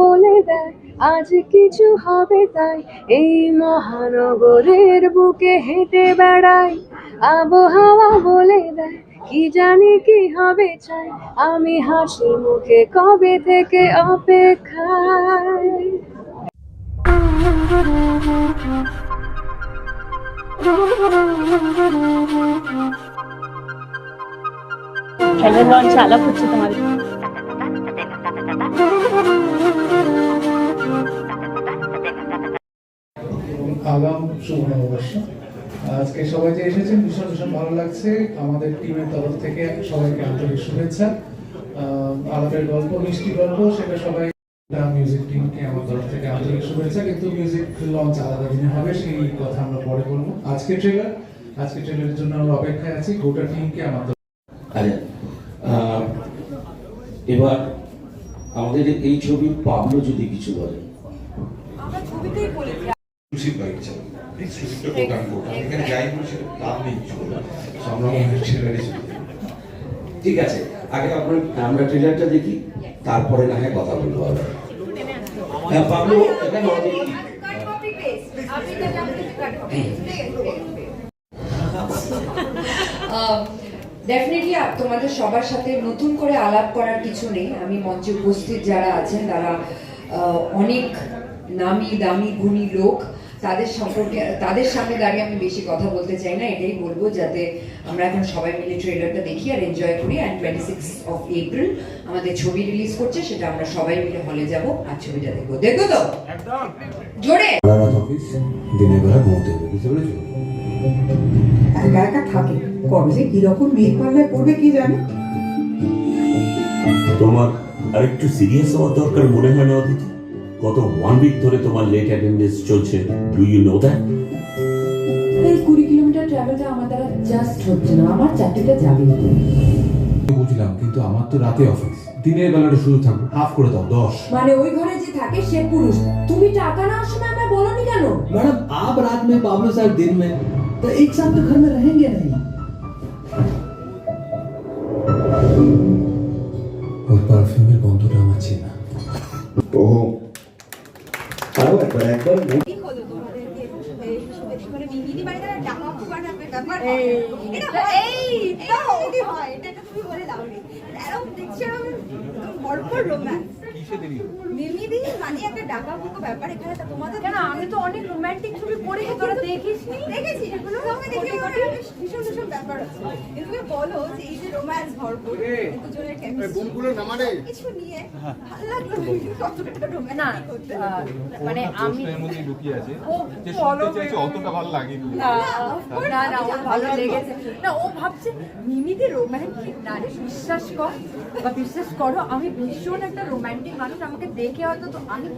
বলে দেয়, আজ কিছু হবে তাই। এই মহানগরের বুকে হেঁটে বেড়াই, আবহাওয়া বলে দেয়, কি জানি কি হবে চাই। আমি হাসি মুখে কবে থেকে অপেক্ষায়? আলাপ হচ্ছে তোমাদের আগাম শুভ নববর্ষ। আজকে সবাই যে এসেছেন ভীষণ ভীষণ ভালো লাগছে। আমাদের টিমের তরফ থেকে সবাইকে আন্তরিক শুভেচ্ছা। আলাপের গল্প, মিষ্টি গল্প, সেটা সবাই মিউজিক টিমকে আমার তরফ থেকে আন্তরিক শুভেচ্ছা। কিন্তু মিউজিক লঞ্চ আলাদা দিনে হবে, সেই কথা আমরা পরে বলব। আজকে ট্রেলার আজকে ট্রেলারের জন্য আমরা অপেক্ষায় আছি। গোটা টিমকে আমার এবার আমাদের এই ছবি পাবলো যদি কিছু বলে। এক্সক্লুসিভ বাইক চাই এক্সক্লুসিভটা প্রদান করব এখানে যাই বলি সেটা দাম নেই। ঠিক আছে আগে আমরা আমরা ট্রেলারটা দেখি তারপরে না হয় কথা বলব আবার। হ্যাঁ পাবলো অনেক ডেফিনেটলি তোমাদের সবার সাথে নতুন করে আলাপ করার কিছু নেই। আমি মঞ্চে উপস্থিত যারা আছেন তারা আহ, অনেক নামি দামি গুণী লোক। তাদের সম্পর্কে তাদের সামনে দাঁড়িয়ে আমি বেশি কথা বলতে চাই না এটাই বলব যাতে আমরা এখন সবাই মিলে ট্রেলারটা দেখি আর এনজয় করি। And twenty six of April আমাদের ছবি রিলিজ করছে সেটা আমরা সবাই মিলে হলে যাব আর ছবিটা দেখব। দেখব তো? জোরে? দিনের বেলা ঘুমোতে হবে বুঝতে পেরেছ? একা একা থাকে। কবে যে কীরকম মেয়ের পাল্লায় পড়বে কি জানে? তোমার আরেকটু সিরিয়াস হওয়ার দরকার মনে হয় না অদিতি? গত ওয়ান উইক ধরে তোমার লেট অ্যাটেন্ডেন্স চলছে। ডু ইউ নো দ্যাট এই কুড়ি কিলোমিটার ট্রাভেলটা আমার দ্বারা জাস্ট হচ্ছে না। আমার চাকরিটা যাবে। বুঝলাম কিন্তু আমার তো রাতে অফিস দিনের বেলাটা শুরু থাকবে। হাফ করে দাও দশ। মানে ওই ঘরে যে থাকে সে পুরুষ। তুমি টাকা না আসবে আমায় বলনি কেন? ম্যাডাম আপ রাত মে বাবলু স্যার দিন মে तो एक साथ तो घर में रहेंगे नहीं ওর পারফিউমের গন্ধটা আমার চেনা ওহো আরো একবার একবার কেন আমি তো অনেক রোমান্টিক ছবি করেছি তোরা দেখিস নি? দেখেছি এগুলো আমি দেখি আমার ভীষণ ভীষণ ব্যাপার আছে। তুমি বলো যে এই যে রোম্যান্স ভরপুর দুজনের কেমিস্ট্রি কিছু নিয়ে ভালো লাগল কতটা রোম্যান্টিক মানে আমি মধ্যে লুকিয়ে আছে। যে শুনতে চাইছে অতটা ভালো লাগেনি। না না ওর ভালো লেগেছে। না ও ভাবছে মিমিদি রোম্যান্টিক না রে বিশ্বাস কর বা বিশ্বাস করো আমি ভীষণ একটা রোম্যান্টিক মানুষ আমাকে দেখে হয়তো তো আমি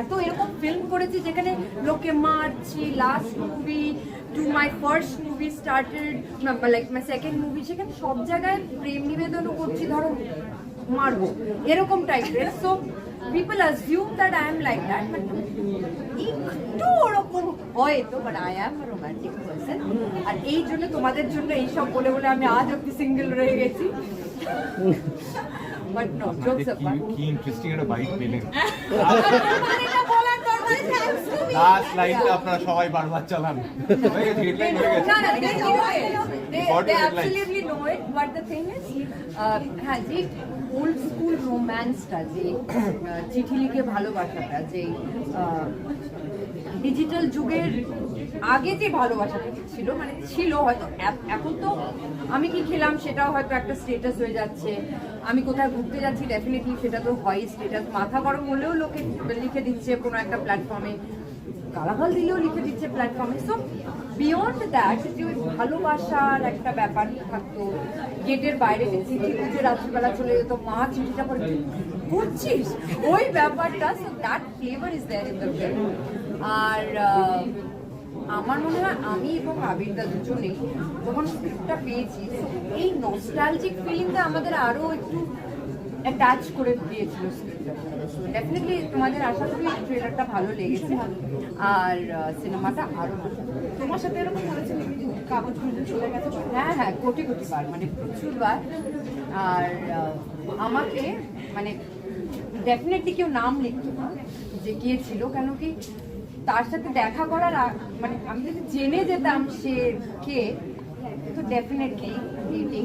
এত এরকম ফিল্ম করেছি যেখানে লোকে মারছি last movie to my first movie started like my second movie সেখানে সব জায়গায় প্রেম নিবেদনও করছি, ধরো মারবো, এরকম টাইপের so people assume that I am like that but একটু ওরকম হয় তো but I am romantic person আর এই জন্য তোমাদের জন্য এইসব বলে বলে আমি আজ অব্দি সিঙ্গেল রয়ে গেছি। বাট নো জোকস কি কি ইন্টারেস্টিং একটা বাইক পেলেন এটা বলার দরকার থ্যাঙ্কস টু মি লাস্ট লাইনটা আপনারা সবাই বারবার চালান হয়ে গেছে হেডলাইন হয়ে গেছে No, no, they know it. They, What they is it like? absolutely know it. But the thing is, uh, হ্যাঁ যে ওল্ড স্কুল রোম্যান্সটা যে আহ, চিঠি লিখে ভালোবাসাটা যে ডিজিটাল যুগের আগে যে ভালোবাসাটা ছিল মানে ছিল হয়তো এখন তো আমি কি খেলাম সেটাও হয়তো একটা স্টেটাস হয়ে যাচ্ছে। আমি কোথায় ঘুরতে যাচ্ছি ডেফিনেটলি সেটা তো হয় স্টেটাস মাথা গরম হলেও লোকে লিখে দিচ্ছে কোনো একটা প্ল্যাটফর্মে গালাগাল দিলেও লিখে দিচ্ছে প্ল্যাটফর্মে সো বিয়ন্ড দ্যাট যে ওই ভালোবাসার একটা ব্যাপার থাকতো গেটের বাইরে চিঠি খুঁজে রাত্রিবেলা চলে যেত, মা চিঠিটা পরে বুঝছিস? ওই ব্যাপারটা so that flavour is there in the আর আমার মনে হয় আমি এবং আবিরদা দুজনেই যখন স্ক্রিপ্টটা পেয়েছি এই নস্টালজিক ফিলিংটা আমাদের আরও একটু অ্যাটাচ করে দিয়েছিল স্ক্রিপ্টটা ডেফিনেটলি তোমাদের আশা করি ট্রেলারটা ভালো লেগেছে আর সিনেমাটা আরও ভালো তোমার সাথে এরকম হয়েছে কাগজ খুঁজে চলে গেছে হ্যাঁ হ্যাঁ কোটি কোটি বার মানে প্রচুর বার আর আমাকে মানে ডেফিনেটলি কেউ নাম লিখতো না যে কে ছিল কেন কি তার সাথে দেখা করার মানে আমি যদি জেনে যেতাম সে কে তো definitely meeting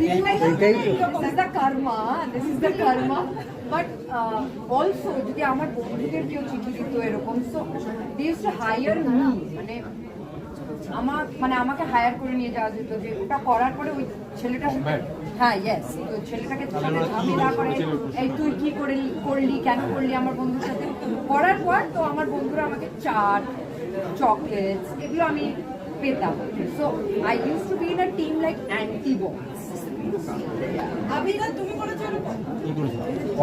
this the karma this is the karma but also যদি আমার বন্ধুদের কেউ চিঠি দিত এরকম so this to hire me মানে আমার মানে আমাকে হায়ার করে নিয়ে যাওয়া যেত যে ওটা করার পরে ওই ছেলেটা হ্যাঁ ইয়েস তো ছেলেটাকে সাথে ঝামেলা করে এই তুই কি করে করলি কেন করলি আমার বন্ধুর সাথে? করার পর তো আমার বন্ধুরা আমাকে চাট চকলেটস এগুলো আমি পেতাম। So I use to be in a team like anti box Abida তুমি করেছ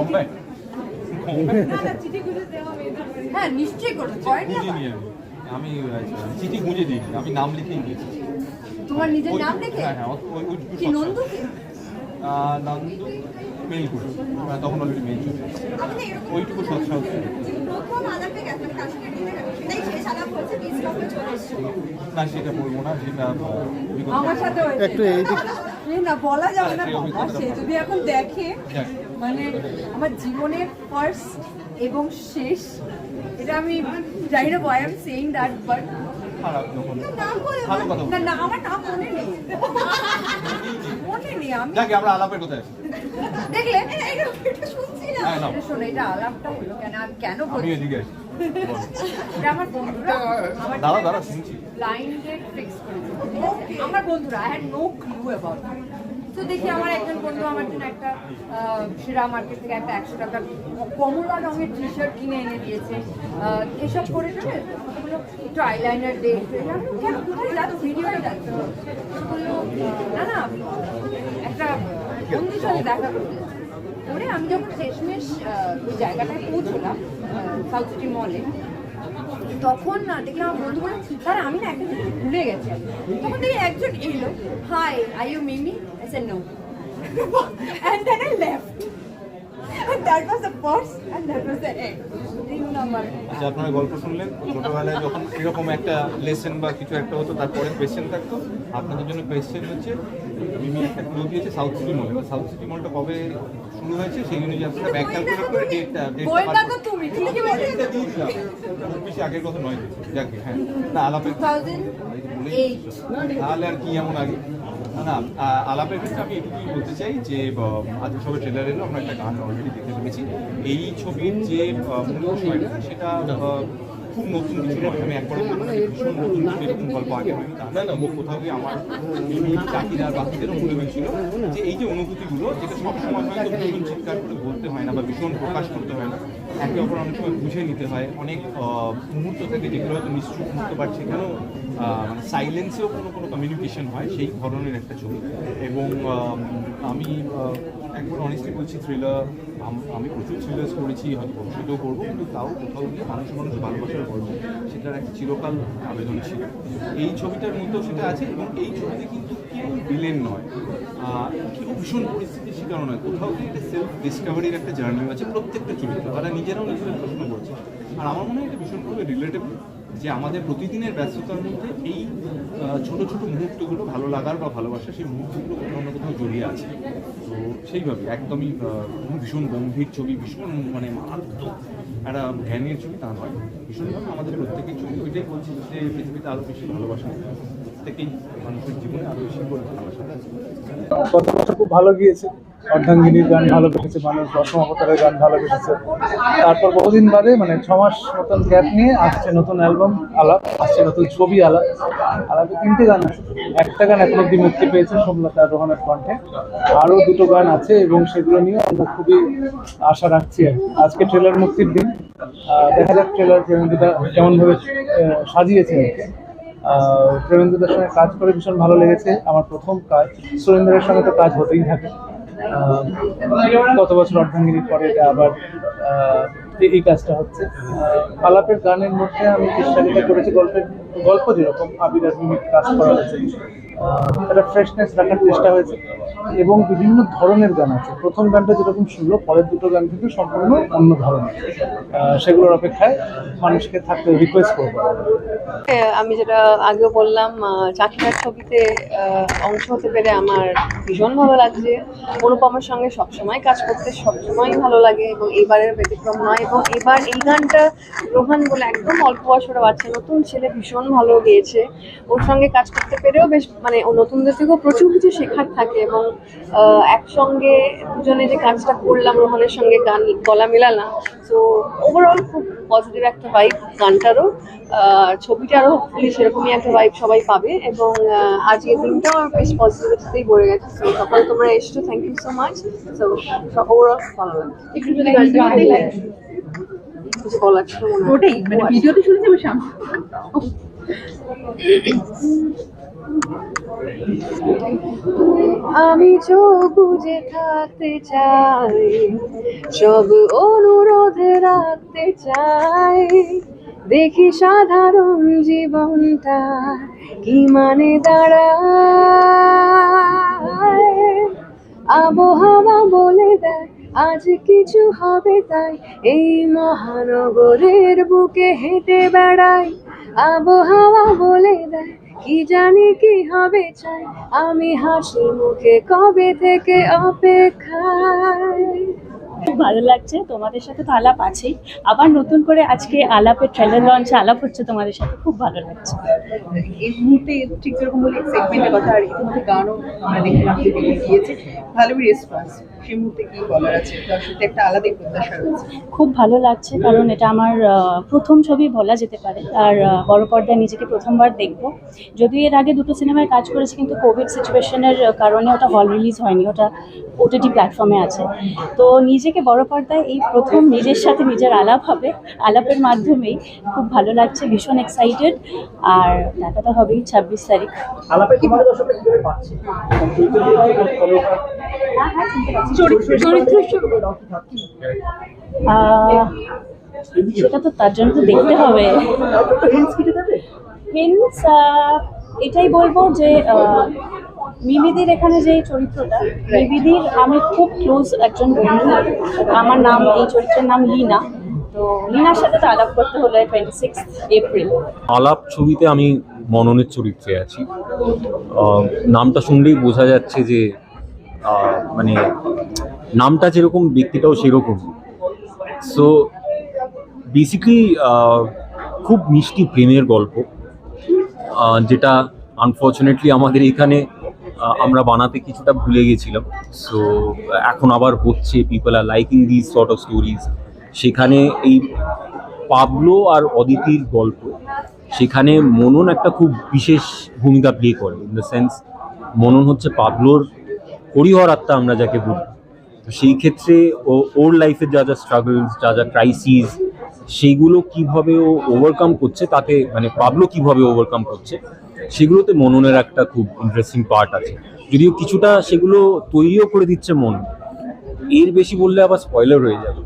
বাড়ি। হ্যাঁ নিশ্চয়ই করে করেনি? আমি চিঠি গুঁজে দিইনি আমি নাম লিখেই দিয়েছি তোমার নিজের নাম লিখে হ্যাঁ হ্যাঁ কি নন্দুকে নাম মেইল করি তখন অলরেডি মেইল চলে ওইটুকু সৎসাহ মানে না সেটা বলব না সেটা আহ, বিগত- আমার সাথে একটু না বলা যাবে না বাবা সে যদি এখন দেখে মানে আমার জীবনের ফার্স্ট এবং শেষ এটা আমি জানি না why am saying that but না না আমার নাম মনে নেই। মনে নেই আমি। আমরা আলাপের কোথায় দেখলে এটা শুনছি না। হ্যাঁ এটা শোনো এটা আলাপটা হলো কেন আমি কেন বল। আমার বন্ধুরা আমার দাঁড়া দাঁড়া শুনছি। ব্লাইন্ড ডেট ফিক্স করেছে আমার বন্ধুরা I had no clue about তো দেখি আমার একজন বন্ধু আমার জন্য একটা সেরা মার্কেট থেকে একটা একশো টাকার কমলা রঙের টি শার্ট কিনে এনে দিয়েছে। এসব করে বলল একটু আইলাইনার দে একটু এটা। আমি বললাম, কেন কোথায় যাচ্ছ? ভিডিওটা যাচ্ছ? না না একটা বন্ধুর সাথে দেখা করতে। করে আমি যখন শেষমেশ ওই জায়গাটায় পৌঁছলাম সাউথ সিটি মলে তখন না দেখলাম আমার বন্ধু বলে তার আমি না একটা জিনিস ভুলে গেছি। তখন দেখি একজন এলো hi I you Mimi I said no and then I left. And that was the first and that was the আচ্ছা আপনারা গল্প শুনলেন ছোটবেলায় যখন এরকম একটা লেসেন বা কিছু একটা হতো তারপরে কোয়েশ্চেন থাকতো আপনাদের জন্য কোয়েশ্চেন হচ্ছে মিমি একটা ক্লু দিয়েছে সাউথ সিটি মল এবার সাউথ সিটি মলটা কবে শুরু হয়েছে সেই অনুযায়ী আপনারা ব্যাক ক্যালকুলেট করে ডেটটা তো তুমি কি বলছো? ডেটটা খুব বেশি আগের কথা নয় যাকে হ্যাঁ। না 2008 তাহলে আর কি এমন আগে? না, আলাপের ক্ষেত্রে আমি এটুকুই বলতে চাই যে আজকে সবাই ট্রেলার এলো আমরা একটা গান অলরেডি দেখতে পেরেছি এই ছবির যে মূল বিষয়টা সেটা খুব নতুন আমি ভীষণ নতুন গল্প আগে না কোথাও আমার মনে হয়েছিল যে এই যে অনুভূতিগুলো, যেটা সবসময় করে বলতে হয় না বা ভীষণ প্রকাশ করতে হয় না, একে অপর বুঝে নিতে হয়। অনেক মুহূর্ত থাকে যেগুলো সেখানেও সাইলেন্সেও কোনো কোনো কমিউনিকেশন হয় সেই ধরনের একটা ছবি। এবং আমি একবার অনেস্টলি বলছি থ্রিলার আমি প্রচুর থ্রিলার্স করেছি, হয়তো ভবিষ্যতেও করব, কিন্তু তাও কোথাও গিয়ে মানুষ মানুষ ভালোবাসার গল্প। সেটার একটা চিরকাল আবেদন ছিল। এই ছবিটার মধ্যেও সেটা আছে এবং এই ছবিতে কিন্তু কেউ ভিলেন নয়। কেউ ভীষণ পরিস্থিতির শিকার নয়। কোথাও গিয়ে একটা সেলফ ডিসকভারির একটা জার্নি আছে প্রত্যেকটা চরিত্র। তারা নিজেরাও নিজেদের প্রশ্ন করছে। আর আমার মনে হয় এটা ভীষণভাবে রিলেটেবল যে আমাদের প্রতিদিনের ব্যস্ততার মধ্যে এই ছোট ছোট মুহূর্তগুলো ভালো লাগার বা ভালোবাসা সেই মুহূর্তগুলো কোথাও না কোথাও জড়িয়ে আছে। তো সেইভাবে একদমই ভীষণ গম্ভীর ছবি, ভীষণ মানে মারাত্মক একটা জ্ঞানের ছবি তা নয়। ভীষণভাবে আমাদের প্রত্যেকের ছবি, ওইটাই বলছি যে পৃথিবীতে আরও বেশি ভালোবাসা প্রত্যেকেই মানুষের জীবনে আরও বেশি করে ভালোবাসা খুব ভালো গিয়েছে। অর্ধাঙ্গিনীর গান ভালো বেসেছে মানুষ দশম অবতারের গান ভালো বেসেছে তারপর বহুদিন বাদে মানে ছ মাস মতন গ্যাপ নিয়ে আসছে নতুন অ্যালবাম আলাপ, আসছে নতুন ছবি আলাপ। আলাপে তিনটে গান আছে। একটা গান এখন অব্দি মুক্তি পেয়েছে সোমলতা রোহানের কণ্ঠে। আরও দুটো গান আছে এবং সেগুলো নিয়ে আমরা খুবই আশা রাখছি আজকে ট্রেলার মুক্তির দিন। দেখা যাক ট্রেলার প্রেমিকতা কেমনভাবে সাজিয়েছে প্রেমেন্দ্রদের সঙ্গে কাজ করে ভীষণ ভালো লেগেছে। আমার প্রথম কাজ। সুরেন্দ্রের সঙ্গে তো কাজ হতেই থাকে। গত বছর অর্ধাঙ্গিনীর পরে এটা আবার এই- কাজটা হচ্ছে? আলাপের গানের মধ্যে আমি চেষ্টা করেছি, গল্পের গল্প যেরকম আবির কাজ করা হয়েছে একটা ফ্রেশনেস রাখার চেষ্টা হয়েছে। এবং বিভিন্ন ধরনের গান আছে। প্রথম গানটা যেরকম শুনলো, পরের দুটো গান কিন্তু সম্পূর্ণ অন্য ধরনের। সেগুলোর অপেক্ষায় মানুষকে থাকতে রিকোয়েস্ট করব। আমি যেটা আগেও বললাম চাকরিটার ছবিতে অংশ হতে পেরে আমার ভীষণ ভালো লাগছে। অনুপমার সঙ্গে সবসময় কাজ করতে সবসময় ভালো লাগে এবং এবারের ব্যতিক্রম নয় এবং এবার এই গানটা রোহান বলে একদম অল্প বয়সের বাচ্চা, নতুন ছেলে ভীষণ ভালো গেয়েছে। ওর সঙ্গে কাজ করতে পেরেও বেশ মানে নতুনদের থেকেও প্রচুর কিছু শেখার থাকে এবং একসঙ্গে দুজনে যে কাজটা করলাম রোহানের সঙ্গে গান গলা মেলালাম তো ওভারঅল খুব পজিটিভ একটা ভাইব গানটারও। ছবিটারও hopefully সেরকমই একটা ভাইব সবাই পাবে এবং আহ, আজকের দিনটাও বেশ পজিটিভিটিতেই ভরে গেছে। তো সকালে তোমরা এসছো thank you so much so overall ভালো লাগে একটু যদি গানটা কিছু বলার ছিল ওটাই মানে ভিডিওতে শুনেছি আমি সামনে। আমি চোখ বুঝে থাকতে চাই, সব অনুরোধে রাখতে চাই। দেখি সাধারণ জীবনটা কি মানে দাঁড়ায়? আবহাওয়া বলে দেয়, আজ কিছু হবে তাই। এই মহানগরের বুকে হেঁটে বেড়াই, আবহাওয়া বলে দেয় কি জানি কি হবে চাই? আমি হাসি মুখে কবে থেকে অপেক্ষায়? খুব ভালো লাগছে তোমাদের সাথে তো আলাপ আছেই। আবার নতুন করে আজকে আলাপের ট্রেলার লঞ্চ আলাপ হচ্ছে তোমাদের সাথে খুব ভালো লাগছে। এই মুহূর্তে ঠিক যেরকম বলি এক্সাইটমেন্টের কথা আর ইতিমধ্যে গানও আমরা দেখলাম গিয়েছে। ভালোই রেসপন্স সেই মুহূর্তে কি বলার আছে? দর্শকদের একটা আলাদাই প্রত্যাশা রয়েছে। খুব ভালো লাগছে কারণ এটা আমার প্রথম ছবি বলা যেতে পারে। আর বড় পর্দায় নিজেকে প্রথমবার দেখব। যদিও এর আগে দুটো সিনেমায় কাজ করেছি কিন্তু কোভিড সিচুয়েশনের কারণে ওটা হল রিলিজ হয়নি ওটা ওটিটি প্ল্যাটফর্মে আছে। তো নিজেকে বড় পর্দায় এই প্রথম নিজের সাথে নিজের আলাপ হবে আলাপের মাধ্যমেই খুব ভালো লাগছে ভীষণ এক্সাইটেড আর দেখা তো হবেই ছাব্বিশ তারিখ। আহ, সেটা তো তার জন্য তো দেখতে হবে। হিন্টস এটাই বলব যে মিমিদির এখানে যে চরিত্রটা মিমিদির আমি খুব ক্লোজ একজন বন্ধু। আমার নাম এই চরিত্রের নাম লিনা। তো লিনার সাথে তো আলাপ করতে হলো টোয়েন্টি সিক্স এপ্রিল আলাপ ছবিতে আমি মননের চরিত্রে আছি। নামটা শুনলেই বোঝা যাচ্ছে যে মানে নামটা যেরকম, ব্যক্তিটাও সেরকম। সো বেসিক্যালি খুব মিষ্টি প্রেমের গল্প যেটা আনফর্চুনেটলি আমাদের এখানে আমরা বানাতে কিছুটা ভুলে গেছিলাম। সো এখন আবার হচ্ছে people are liking this sort of stories সেখানে এই পাবলো আর অদিতির গল্প, সেখানে মনন একটা খুব বিশেষ ভূমিকা প্লে করে। ইন দ্য সেন্স মনন হচ্ছে পাবলোর হরিহর আত্মা আমরা যাকে বলি। তো সেই ক্ষেত্রে ও ওর লাইফের যা যা স্ট্রাগলস যা যা ক্রাইসিস সেইগুলো কীভাবে ও ওভারকাম করছে, তাতে মানে পাবলো কীভাবে ওভারকাম করছে, সেগুলোতে মননের একটা খুব ইন্টারেস্টিং পার্ট আছে। যদিও কিছুটা সেগুলো তৈরিও করে দিচ্ছে মন, এর বেশি বললে আবার স্পয়লার হয়ে যাবে।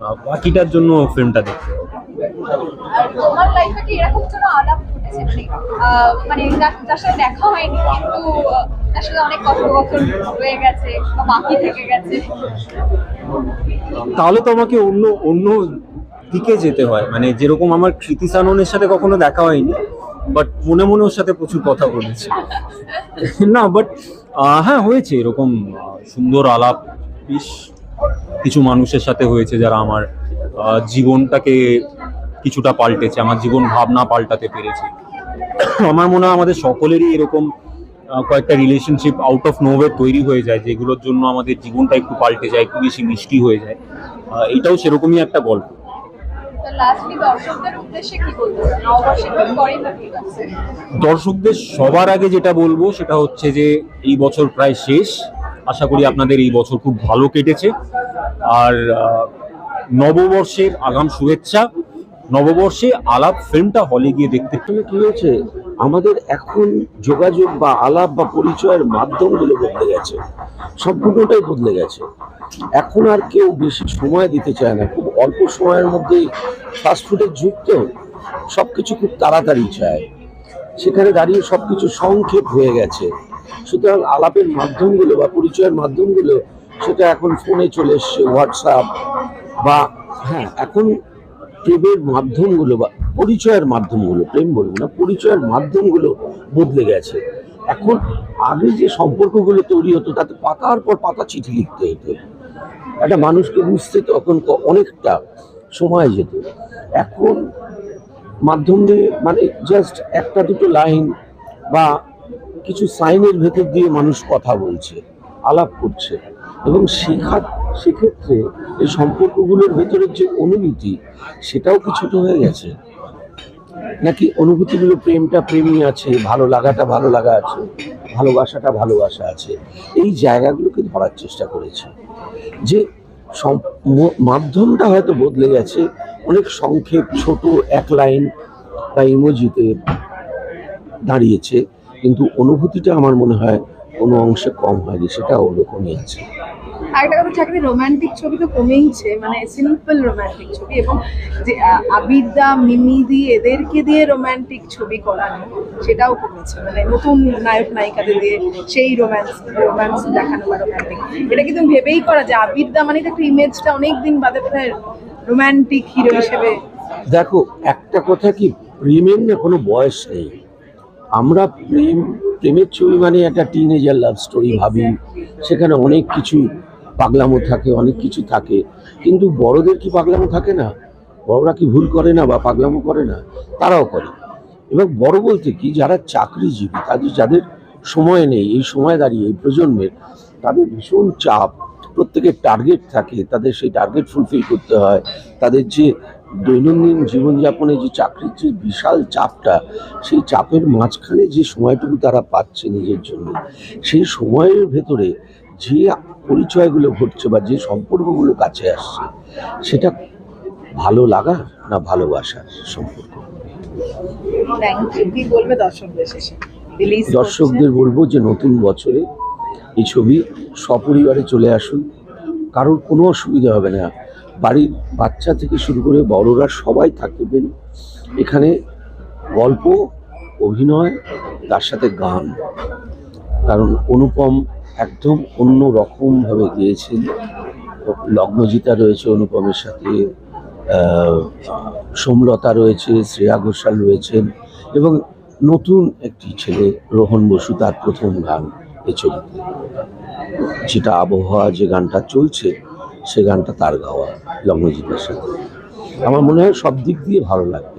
বাকিটার জন্য ফিল্মটা দেখতে হবে তোমার লাইফে কি এরকম কোনো আলাপ ঘটেছে? মানে মানে যার যার সাথে দেখা হয়নি কিন্তু তার সাথে অনেক কথোপকথন হয়ে গেছে বা বাকি থেকে গেছে। তাহলে তো আমাকে অন্য অন্য দিকে যেতে হয়। মানে যেরকম আমার কৃতি সাননের সাথে কখনো দেখা হয়নি বাট মনে মনে ওর সাথে প্রচুর কথা বলেছি। না বাট হ্যাঁ হয়েছে এরকম সুন্দর আলাপ বেশ কিছু মানুষের সাথে হয়েছে যারা আমার জীবনটাকে কিছুটা পাল্টেছে আমার জীবন ভাবনা পাল্টাতে পেরেছে। আমার মনে হয় আমাদের সকলেরই এরকম কয়েকটা রিলেশনশিপ আউট অফ নোওয়ে তৈরি হয়ে যায় যেগুলোর জন্য আমাদের জীবনটা একটু পাল্টে যায় একটু বেশি মিষ্টি হয়ে যায়। এটাও সেরকমই একটা গল্প। দর্শকদের সবার আগে যেটা বলব সেটা হচ্ছে যে এই বছর প্রায় শেষ। আশা করি আপনাদের এই বছর খুব ভালো কেটেছে। আর নববর্ষের আগাম শুভেচ্ছা, নববর্ষে আলাপ ফিল্মটা হলে গিয়ে দেখতে। কি হয়েছে? আমাদের এখন যোগাযোগ বা আলাপ বা পরিচয়ের মাধ্যমগুলো বদলে গেছে। সম্পূর্ণটাই বদলে গেছে। এখন আর কেউ বেশি সময় দিতে চায় না। খুব অল্প সময়ের মধ্যেই ফাস্টফুডের যুগ তো। সবকিছু খুব তাড়াতাড়ি চায়। সেখানে দাঁড়িয়ে সবকিছু সংক্ষেপ হয়ে গেছে। সুতরাং আলাপের মাধ্যমগুলো বা পরিচয়ের মাধ্যমগুলো সেটা এখন ফোনে চলে এসছে হোয়াটসঅ্যাপ বা হ্যাঁ। এখন প্রেমের মাধ্যমগুলো বা পরিচয়ের মাধ্যমগুলো প্রেম বলব না পরিচয়ের মাধ্যমগুলো বদলে গেছে। এখন আগে যে সম্পর্কগুলো তৈরি হতো তাতে পাতার পর পাতা চিঠি লিখতে হতো। একটা মানুষকে বুঝতে তখন অনেকটা সময় যেত। এখন মাধ্যম দিয়ে মানে জাস্ট একটা দুটো লাইন বা কিছু সাইনের ভেতর দিয়ে মানুষ কথা বলছে আলাপ করছে। এবং শেখা সেক্ষেত্রে এই সম্পর্কগুলোর ভেতরের যে অনুভূতি, সেটাও কিছুটা হয়ে গেছে? নাকি অনুভূতিগুলো প্রেমটা প্রেমই আছে, ভালো লাগাটা ভালো লাগা আছে, ভালোবাসাটা ভালোবাসা আছে? এই জায়গাগুলোকে ধরার চেষ্টা করেছে। যে মাধ্যমটা হয়তো বদলে গেছে, অনেক সংক্ষেপ, ছোট এক লাইন বা ইমোজিতে দাঁড়িয়েছে, কিন্তু অনুভূতিটা আমার মনে হয় কোনো অংশে কম হয়নি, সেটা ওরকমই আছে। আরেকটা কথা চাকরি রোমান্টিক ছবি তো কমেইছে মানে সিম্পল রোমান্টিক ছবি এবং যে আহ, আবিরদা মিমিদি এদেরকে দিয়ে রোমান্টিক ছবি করানো সেটাও কমেছে। মানে নতুন নায়ক নায়িকাদের দিয়ে সেই রোম্যান্স রোম্যান্স দেখানো বা রোমান্টিক এটা কিন্তু ভেবেই করা যে আবিরদা মানে একটা ইমেজটা অনেক দিন বাদে বোধহয় রোমান্টিক হিরো হিসেবে দেখো একটা কথা কি প্রেমের না কোনো বয়স নেই। আমরা প্রেম প্রেমের ছবি মানে একটা টিনেজার লাভ স্টোরি ভাবি সেখানে অনেক কিছু পাগলামো থাকে অনেক কিছু থাকে। কিন্তু বড়দের কি পাগলামো থাকে না? বড়রা কি ভুল করে না বা পাগলামো করে না? তারাও করে। এবং বড় বলতে কি যারা চাকরিজীবী তাদের যাদের সময় নেই এই সময় দাঁড়িয়ে এই প্রজন্মের তাদের ভীষণ চাপ। প্রত্যেকের টার্গেট থাকে তাদের সেই টার্গেট ফুলফিল করতে হয়। তাদের যে দৈনন্দিন জীবনযাপনে যে চাকরির যে বিশাল চাপটা সেই চাপের মাঝখানে যে সময়টুকু তারা পাচ্ছে নিজের জন্য সেই সময়ের ভেতরে যে পরিচয়গুলো ঘটছে বা যে সম্পর্কগুলো কাছে আসছে সেটা ভালো লাগা না ভালোবাসার সম্পর্ক? দর্শকদের বলব যে নতুন বছরে এই ছবি সপরিবারে চলে আসুন। কারোর কোনো অসুবিধা হবে না। বাড়ির বাচ্চা থেকে শুরু করে বড়রা সবাই থাকবেন। এখানে গল্প অভিনয় তার সাথে গান। কারণ অনুপম একদম অন্য রকমভাবে গিয়েছেন লগ্নজিতা রয়েছে অনুপমের সাথে সোমলতা রয়েছে, শ্রেয়া ঘোষাল রয়েছেন এবং নতুন একটি ছেলে রোহন বসু, তার প্রথম গান এ ছবিতে যেটা আবহাওয়া যে গানটা চলছে, সে গানটা তার গাওয়া লগ্নজিতার সাথে। আমার মনে হয় সব দিক দিয়ে ভালো লাগবে।